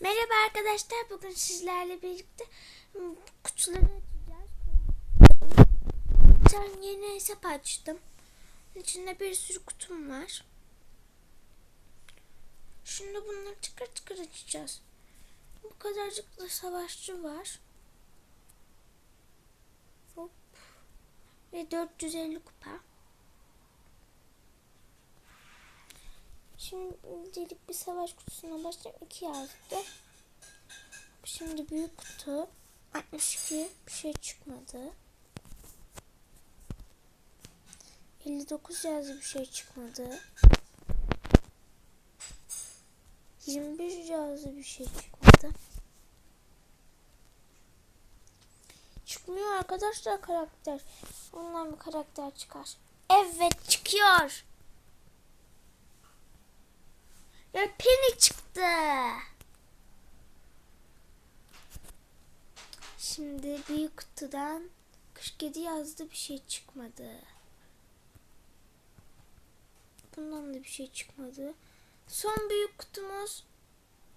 Merhaba arkadaşlar. Bugün sizlerle birlikte hmm, kutuları açacağız. Ben yeni hesap açtım. İçinde bir sürü kutum var. Şimdi bunları tıkır tıkır açacağız. Bu kadarcık da savaşçı var. Hop. Ve 450 kupa. Şimdi delik bir savaş kutusuna başlayayım. 2 yazdı. Şimdi büyük kutu. 62 bir şey çıkmadı. 59 yazdı bir şey çıkmadı. 21 yazdı bir şey çıkmadı. Çıkmıyor arkadaşlar karakter. Ondan bir karakter çıkar. Evet çıkıyor. Ya Penny çıktı. Şimdi büyük kutudan 47 yazdı bir şey çıkmadı. Bundan da bir şey çıkmadı. Son büyük kutumuz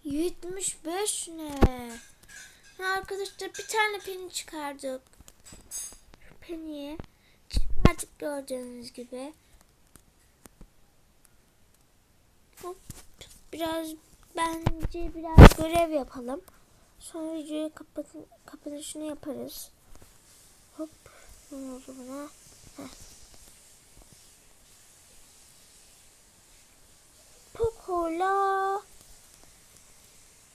75 ne? Arkadaşlar bir tane Penny çıkardık. Penny'yi çıkardık gördüğünüz gibi. Hop biraz bence biraz görev yapalım. Sonra videoyu kapatın, kapanışını yaparız. Hop. Ne oldu buna? Heh. Poco'la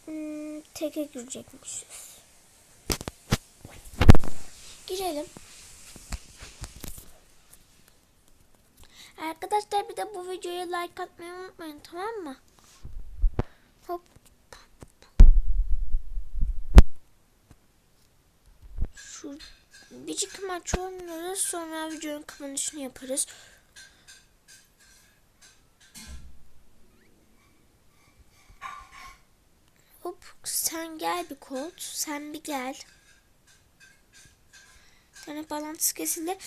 hmm, teke girecekmişiz. Girelim. Arkadaşlar bir de bu videoya like atmayı unutmayın tamam mı? Şu bir iki maç oynarız sonra videonun kapanışını yaparız. Hop sen gel bir kod. Sen bir gel. Tane bağlantısı kesildi.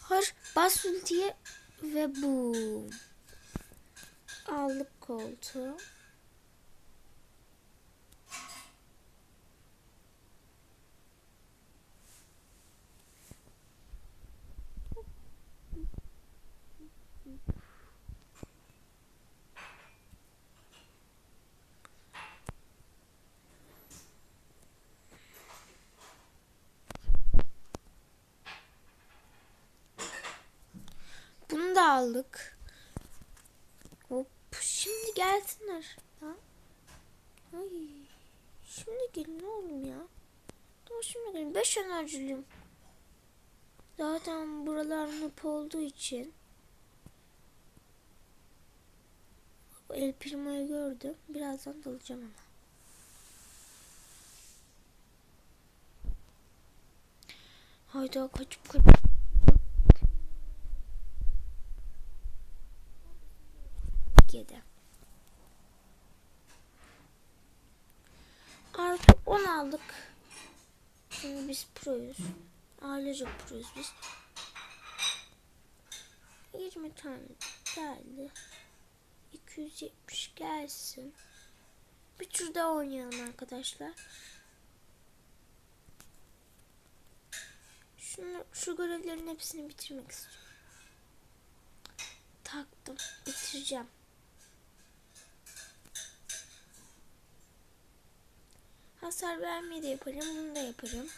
Hayır bas ultiye ve boom. Aldık koltuğu. Bunu da aldık. Hop şimdi gelsinler. Ha? Ay. Şimdi gelin oğlum ya. Dur şimdi gelin. Beş enerjiliyim. Zaten buralar nöp olduğu için. El Primo'yu gördüm. Birazdan dalacağım ona. Hayda kaçıp kaçıp. yedi. Artı 10 aldık. Şimdi biz proyuz. Ailece proyuz biz. 20 tane geldi. 270 gelsin. Bir tur daha oynayalım arkadaşlar. Şunu, şu görevlerin hepsini bitirmek istiyorum. Taktım. Bitireceğim. Hasar vermeyi de yaparım. Bunu da yaparım.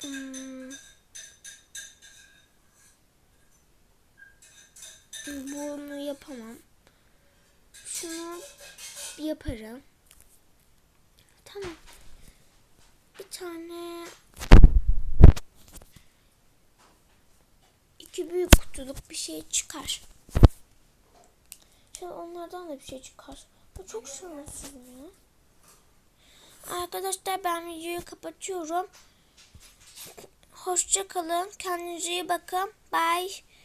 Hmm. Bunu yapamam. Şunu yaparım. Tamam. Bir tane iki büyük kutuluk bir şey çıkar. Şöyle onlardan da bir şey çıkar. Bu çok şanssız ya. Arkadaşlar ben videoyu kapatıyorum. Hoşça kalın. Kendinize iyi bakın. Bye.